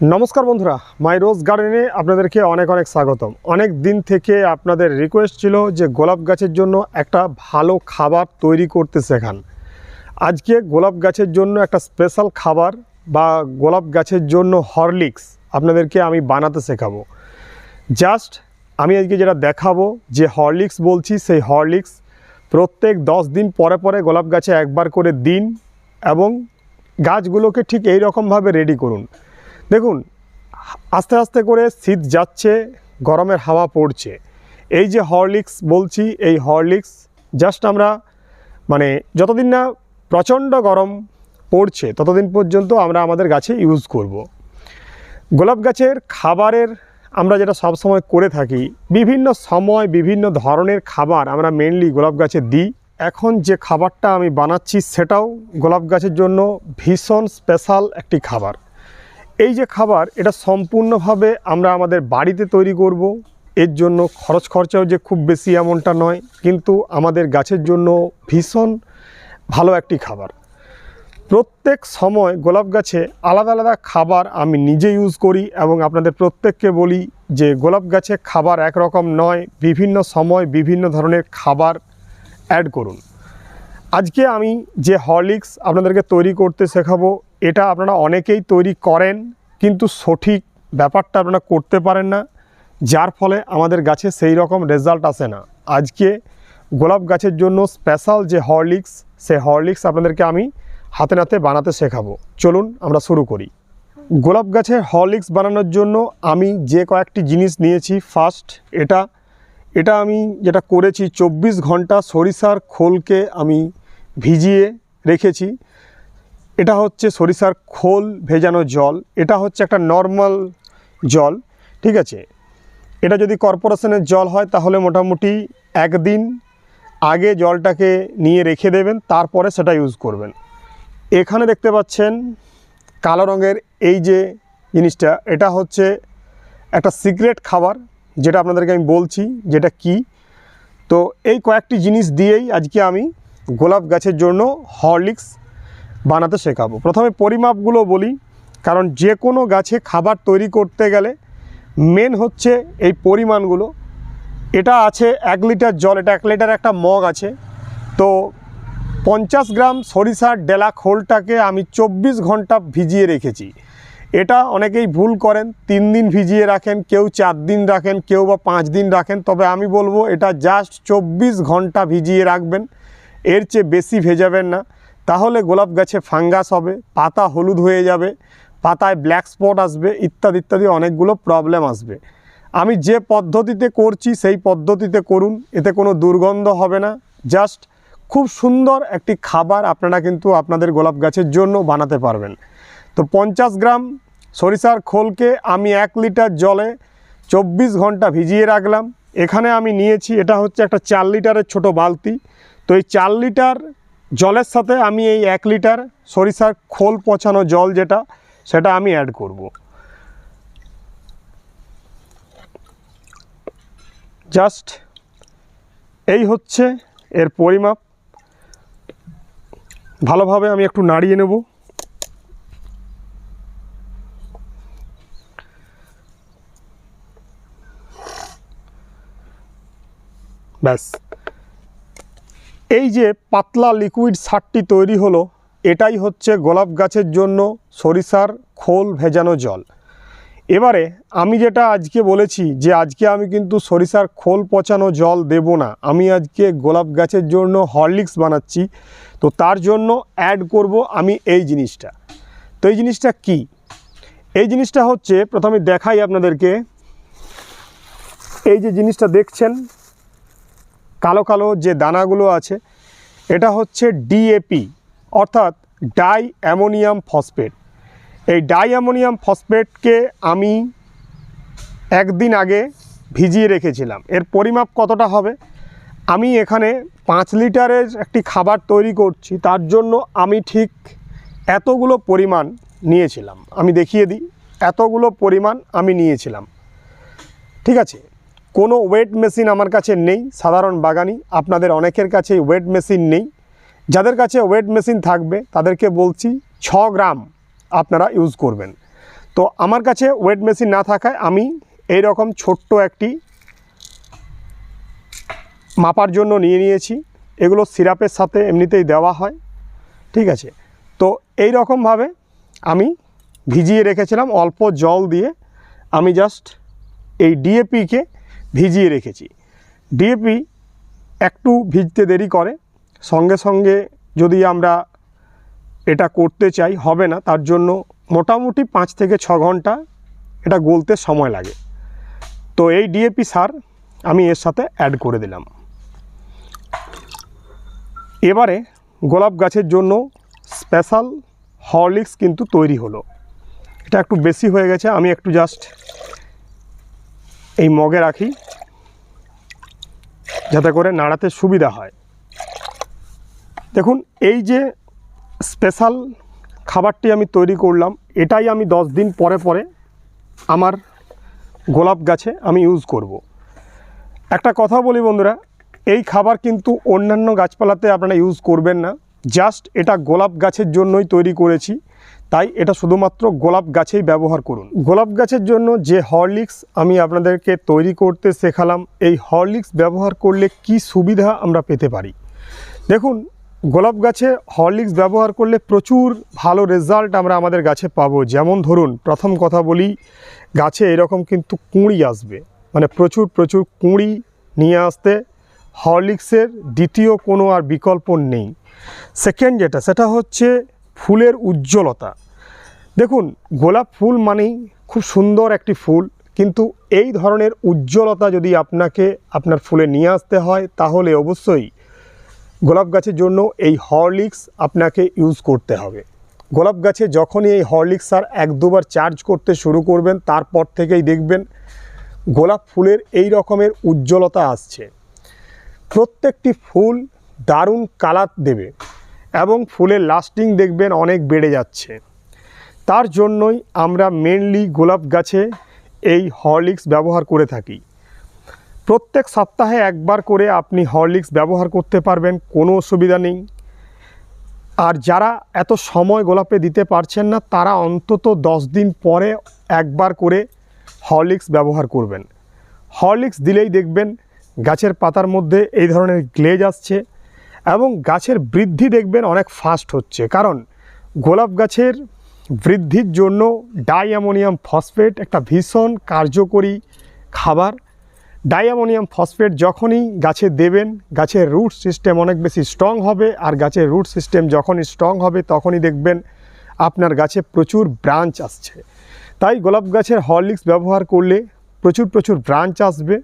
নমস্কার বন্ধুরা, মাই রোজ গার্ডেনে আপনাদেরকে অনেক অনেক স্বাগতম। অনেক দিন থেকে আপনাদের রিকোয়েস্ট ছিল যে গোলাপ গাছের জন্য একটা ভালো খাবার তৈরি করতে শেখান। আজকে গোলাপ গাছের জন্য একটা স্পেশাল খাবার বা গোলাপ গাছের জন্য হরলিক্স আপনাদেরকে আমি বানাতে শেখাবো। জাস্ট আমি আজকে যেটা দেখাবো যে হরলিক্স বলছি, সেই হরলিক্স প্রত্যেক দশ দিন পরে পরে গোলাপ গাছে একবার করে দিন এবং গাছগুলোকে ঠিক এই রকমভাবে রেডি করুন। দেখুন, আস্তে আস্তে করে শীত যাচ্ছে, গরমের হাওয়া পড়ছে। এই যে হরলিক্স বলছি, এই হরলিক্স জাস্ট আমরা মানে যতদিন না প্রচণ্ড গরম পড়ছে, ততদিন পর্যন্ত আমরা আমাদের গাছে ইউজ করব। গোলাপ গাছের খাবারের আমরা যেটা সবসময় করে থাকি, বিভিন্ন সময় বিভিন্ন ধরনের খাবার আমরা মেনলি গোলাপ গাছে দিই। এখন যে খাবারটা আমি বানাচ্ছি, সেটাও গোলাপ গাছের জন্য ভীষণ স্পেশাল একটি খাবার। এই যে খাবার, এটা সম্পূর্ণভাবে আমরা আমাদের বাড়িতে তৈরি করব। এর জন্য খরচ খরচাও যে খুব বেশি এমনটা নয়, কিন্তু আমাদের গাছের জন্য ভীষণ ভালো একটি খাবার। প্রত্যেক সময় গোলাপ গাছে আলাদা আলাদা খাবার আমি নিজে ইউজ করি এবং আপনাদের প্রত্যেককে বলি যে গোলাপ গাছে খাবার একরকম নয়, বিভিন্ন সময় বিভিন্ন ধরনের খাবার অ্যাড করুন। আজকে আমি যে হরলিক্স আপনাদেরকে তৈরি করতে শেখাবো এটা আপনারা অনেকেই তৈরি করেন, কিন্তু সঠিক ব্যাপারটা আপনারা করতে পারেন না, যার ফলে আমাদের গাছে সেই রকম রেজাল্ট আসে না। আজকে গোলাপ গাছের জন্য স্পেশাল যে হরলিক্স সেই হরলিক্স আপনাদেরকে আমি হাতে নাতে বানাতে শেখাবো। চলুন আমরা শুরু করি। গোলাপ গাছের হরলিক্স বানানোর জন্য আমি যে কয়েকটি জিনিস নিয়েছি ফার্স্ট এটা এটা আমি যেটা করেছি চব্বিশ ঘণ্টা সরিষার খোলকে আমি ভিজিয়ে রেখেছি। এটা হচ্ছে সরিষার খোল ভেজানো জল। এটা হচ্ছে একটা নর্মাল জল, ঠিক আছে? এটা যদি কর্পোরেশনের জল হয়, তাহলে মোটামুটি একদিন আগে জলটাকে নিয়ে রেখে দেবেন, তারপরে সেটা ইউজ করবেন। এখানে দেখতে পাচ্ছেন কালো রঙের এই যে জিনিসটা, এটা হচ্ছে একটা সিক্রেট খাবার, যেটা আপনাদেরকে আমি বলছি, যেটা কি? তো এই কয়েকটি জিনিস দিয়েই আজকে আমি গোলাপ গাছের জন্য হরলিক্স বানাতে শেখাবো। প্রথমে পরিমাপগুলো বলি, কারণ যে কোনো গাছে খাবার তৈরি করতে গেলে মেন হচ্ছে এই পরিমাণগুলো। এটা আছে এক লিটার জল, এটা এক লিটার একটা মগ আছে। তো পঞ্চাশ গ্রাম সরিষার ডেলা খোলটাকে আমি চব্বিশ ঘণ্টা ভিজিয়ে রেখেছি। এটা অনেকেই ভুল করেন, তিন দিন ভিজিয়ে রাখেন, কেউ চার দিন রাখেন, কেউ বা পাঁচ দিন রাখেন। তবে আমি বলব, এটা জাস্ট চব্বিশ ঘণ্টা ভিজিয়ে রাখবেন, এর চেয়ে বেশি ভেজাবেন না। তাহলে গোলাপ গাছে ফাঙ্গাস হবে, পাতা হলুদ হয়ে যাবে, পাতায় ব্ল্যাক স্পট আসবে, ইত্যাদি ইত্যাদি অনেকগুলো প্রবলেম আসবে। আমি যে পদ্ধতিতে করছি সেই পদ্ধতিতে করুন, এতে কোনো দুর্গন্ধ হবে না। জাস্ট খুব সুন্দর একটি খাবার আপনারা কিন্তু আপনাদের গোলাপ গাছের জন্য বানাতে পারবেন। তো পঞ্চাশ গ্রাম সরিষার খোলকে আমি এক লিটার জলে চব্বিশ ঘণ্টা ভিজিয়ে রাখলাম। এখানে আমি নিয়েছি, এটা হচ্ছে একটা চার লিটারের ছোট বালতি। তো এই চার লিটার জলের সাথে আমি এই এক লিটার সরিষার খোল পচানো জল যেটা, সেটা আমি অ্যাড করব। জাস্ট এই হচ্ছে এর পরিমাপ। ভালোভাবে আমি একটু নাড়িয়ে নেব। ব্যাস। এই যে পাতলা লিকুইড সারটি তৈরি হলো, এটাই হচ্ছে গোলাপ গাছের জন্য সরিষার খোল ভেজানো জল। এবারে আমি যেটা আজকে বলেছি যে আজকে আমি কিন্তু সরিষার খোল পচানো জল দেব না, আমি আজকে গোলাপ গাছের জন্য হরলিক্স বানাচ্ছি, তো তার জন্য অ্যাড করব আমি এই জিনিসটা। তো এই জিনিসটা কি? এই জিনিসটা হচ্ছে, প্রথমে দেখাই আপনাদেরকে, এই যে জিনিসটা দেখছেন কালো কালো যে দানাগুলো আছে, এটা হচ্ছে ডিএপি অর্থাৎ ডাই অ্যামোনিয়াম ফসফেট এই ডাই অ্যামোনিয়াম ফসফেটকে আমি একদিন আগে ভিজিয়ে রেখেছিলাম। এর পরিমাপ কতটা হবে? আমি এখানে পাঁচ লিটারের একটি খাবার তৈরি করছি, তার জন্য আমি ঠিক এতগুলো পরিমাণ নিয়েছিলাম। আমি দেখিয়ে দিই, এতগুলো পরিমাণ আমি নিয়েছিলাম। ঠিক আছে? কোনো ওয়েট মেশিন আমার কাছে নেই, সাধারণ বাগানি। আপনাদের অনেকের কাছে ওয়েট মেশিন নেই। যাদের কাছে ওয়েট মেশিন থাকবে, তাদেরকে বলছি ছ গ্রাম আপনারা ইউজ করবেন। তো আমার কাছে ওয়েট মেশিন না থাকায় আমি এই রকম ছোট্ট একটি মাপার জন্য নিয়ে নিয়েছি। এগুলো সিরাপের সাথে এমনিতেই দেওয়া হয়, ঠিক আছে? তো এই রকমভাবে আমি ভিজিয়ে রেখেছিলাম, অল্প জল দিয়ে। আমি জাস্ট এই ডিএপিকে ভিজিয়ে রেখেছি। ডিএপি একটু ভিজতে দেরি করে। সঙ্গে সঙ্গে যদি আমরা এটা করতে চাই, হবে না, তার জন্য মোটামুটি পাঁচ থেকে ছ ঘণ্টা এটা গলতে সময় লাগে। তো এই ডিএপি সার আমি এর সাথে অ্যাড করে দিলাম। এবারে গোলাপ গাছের জন্য স্পেশাল হরলিক্স কিন্তু তৈরি হলো। এটা একটু বেশি হয়ে গেছে, আমি একটু জাস্ট এই মগে রাখি, যাতে করে নাড়াতে সুবিধা হয় দেখুন, এই যে স্পেশাল খাবারটি আমি তৈরি করলাম, এটাই আমি দশ দিন পরে পরে আমার গোলাপ গাছে আমি ইউজ করব। একটা কথা বলি বন্ধুরা, এই খাবার কিন্তু অন্যান্য গাছপালাতে আপনারা ইউজ করবেন না জাস্ট এটা গোলাপ গাছের জন্যই তৈরি করেছি তাই এটা শুধুমাত্র গোলাপ গাছেই ব্যবহার করুন। গোলাপ গাছের জন্য যে হরলিক্স আমি আপনাদেরকে তৈরি করতে শেখালাম, এই হরলিক্স ব্যবহার করলে কি সুবিধা আমরা পেতে পারি? দেখুন, গোলাপ গাছে হরলিক্স ব্যবহার করলে প্রচুর ভালো রেজাল্ট আমরা আমাদের গাছে পাবো। যেমন ধরুন, প্রথম কথা বলি, গাছে এরকম কিন্তু কুঁড়ি আসবে। মানে প্রচুর প্রচুর কুঁড়ি নিয়ে আসতে হরলিক্সের দ্বিতীয় কোনো আর বিকল্প নেই। সেকেন্ড যেটা, সেটা হচ্ছে ফুলের উজ্জ্বলতা। দেখুন, গোলাপ ফুল মানেই খুব সুন্দর একটি ফুল, কিন্তু এই ধরনের উজ্জ্বলতা যদি আপনাকে আপনার ফুলে নিয়ে আসতে হয়, তাহলে অবশ্যই গোলাপ গাছের জন্য এই হরলিক্স আপনাকে ইউজ করতে হবে। গোলাপ গাছে যখনই এই হরলিক্স আর এক দুবার চার্জ করতে শুরু করবেন, তারপর থেকেই দেখবেন গোলাপ ফুলের এই রকমের উজ্জ্বলতা আসছে। প্রত্যেকটি ফুল দারুণ কালার দেবে। এবং ফুলের লাস্টিং দেখবেন অনেক বেড়ে যাচ্ছে। তার জন্যই আমরা মেনলি গোলাপ গাছে এই হরলিক্স ব্যবহার করে থাকি। প্রত্যেক সপ্তাহে একবার করে আপনি হরলিক্স ব্যবহার করতে পারবেন, কোনো অসুবিধা নেই। আর যারা এত সময় গোলাপে দিতে পারছেন না, তারা অন্তত দশ দিন পরে একবার করে হরলিক্স ব্যবহার করবেন। হরলিক্স দিলেই দেখবেন গাছের পাতার মধ্যে এই ধরনের গ্লেজ আসছে। এবং গাছের বৃদ্ধি দেখবেন অনেক ফাস্ট হচ্ছে। কারণ গোলাপ গাছের বৃদ্ধির জন্য ডাইঅ্যামোনিয়াম ফসফেট একটা ভীষণ কার্যকরী খাবার। ডাইঅ্যামোনিয়াম ফসফেট যখনই গাছে দেবেন, গাছের রুট সিস্টেম অনেক বেশি স্ট্রং হবে আর গাছের রুট সিস্টেম যখনই স্ট্রং হবে তখনই দেখবেন আপনার গাছে প্রচুর ব্রাঞ্চ আসছে। তাই গোলাপ গাছের হরলিক্স ব্যবহার করলে প্রচুর প্রচুর ব্রাঞ্চ আসবে।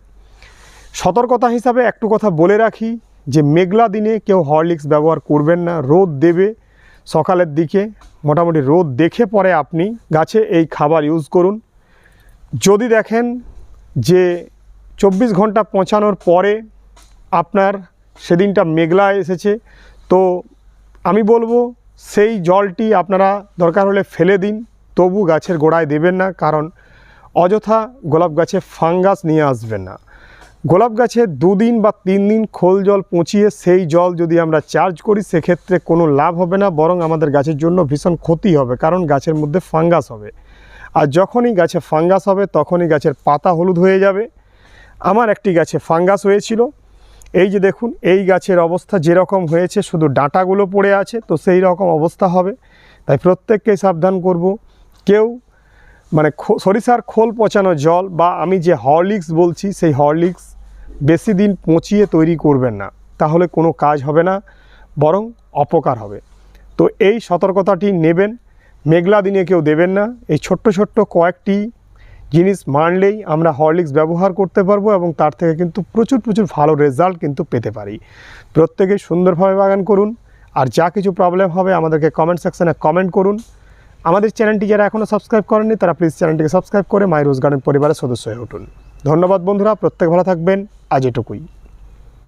সতর্কতা হিসাবে একটু কথা বলে রাখি। যে মেঘলা দিনে কেউ হরলিক্স ব্যবহার করবেন না, রোদ দেবে সকালের দিকে, মোটামুটি রোদ দেখে পরে আপনি গাছে এই খাবার ইউজ করুন। যদি দেখেন যে চব্বিশ ঘণ্টা পৌঁছানোর পরে আপনার সেদিনটা মেঘলা এসেছে, তো আমি বলব সেই জলটি আপনারা দরকার হলে ফেলে দিন, তবু গাছের গোড়ায় দেবেন না, কারণ অযথা গোলাপ গাছে ফাঙ্গাস নিয়ে আসবেন না। গোলাপ গাছে দুদিন বা তিন দিন খোল জল পচিয়ে সেই জল যদি আমরা চার্জ করি, সেক্ষেত্রে কোনো লাভ হবে না, বরং আমাদের গাছের জন্য ভীষণ ক্ষতি হবে, কারণ গাছের মধ্যে ফাঙ্গাস হবে। আর যখনই গাছে ফাঙ্গাস হবে, তখনই গাছের পাতা হলুদ হয়ে যাবে। আমার একটি গাছে ফাঙ্গাস হয়েছিল। এই যে দেখুন, এই গাছের অবস্থা যেরকম হয়েছে, শুধু ডাঁটাগুলো পড়ে আছে, তো সেই রকম অবস্থা হবে। তাই প্রত্যেককে সাবধান করব। কেউ মানে সরিষার খোল পচানো জল বা আমি যে হরলিক্স বলছি, সেই হরলিক্স বেশি দিন পচিয়ে তৈরি করবেন না। তাহলে কোনো কাজ হবে না, বরং অপকার হবে। তো এই সতর্কতাটি নেবেন, মেঘলা দিনে কেউ দেবেন না। এই ছোট্ট ছোট্ট কয়েকটি জিনিস মানলেই আমরা হরলিক্স ব্যবহার করতে পারব এবং তার থেকে কিন্তু প্রচুর প্রচুর ভালো রেজাল্ট কিন্তু পেতে পারি। প্রত্যেকেই সুন্দরভাবে বাগান করুন, আর যা কিছু প্রবলেম হবে আমাদেরকে কমেন্ট সেকশানে কমেন্ট করুন। আমাদের চ্যানেলটি যারা এখনও সাবস্ক্রাইব করেননি, তারা প্লিজ চ্যানেলটিকে সাবস্ক্রাইব করে মাই রোজ গার্ডেন পরিবারের সদস্য হয়ে উঠুন। ধন্যবাদ বন্ধুরা, প্রত্যেক ভালো থাকবেন। আজ এটুকুই।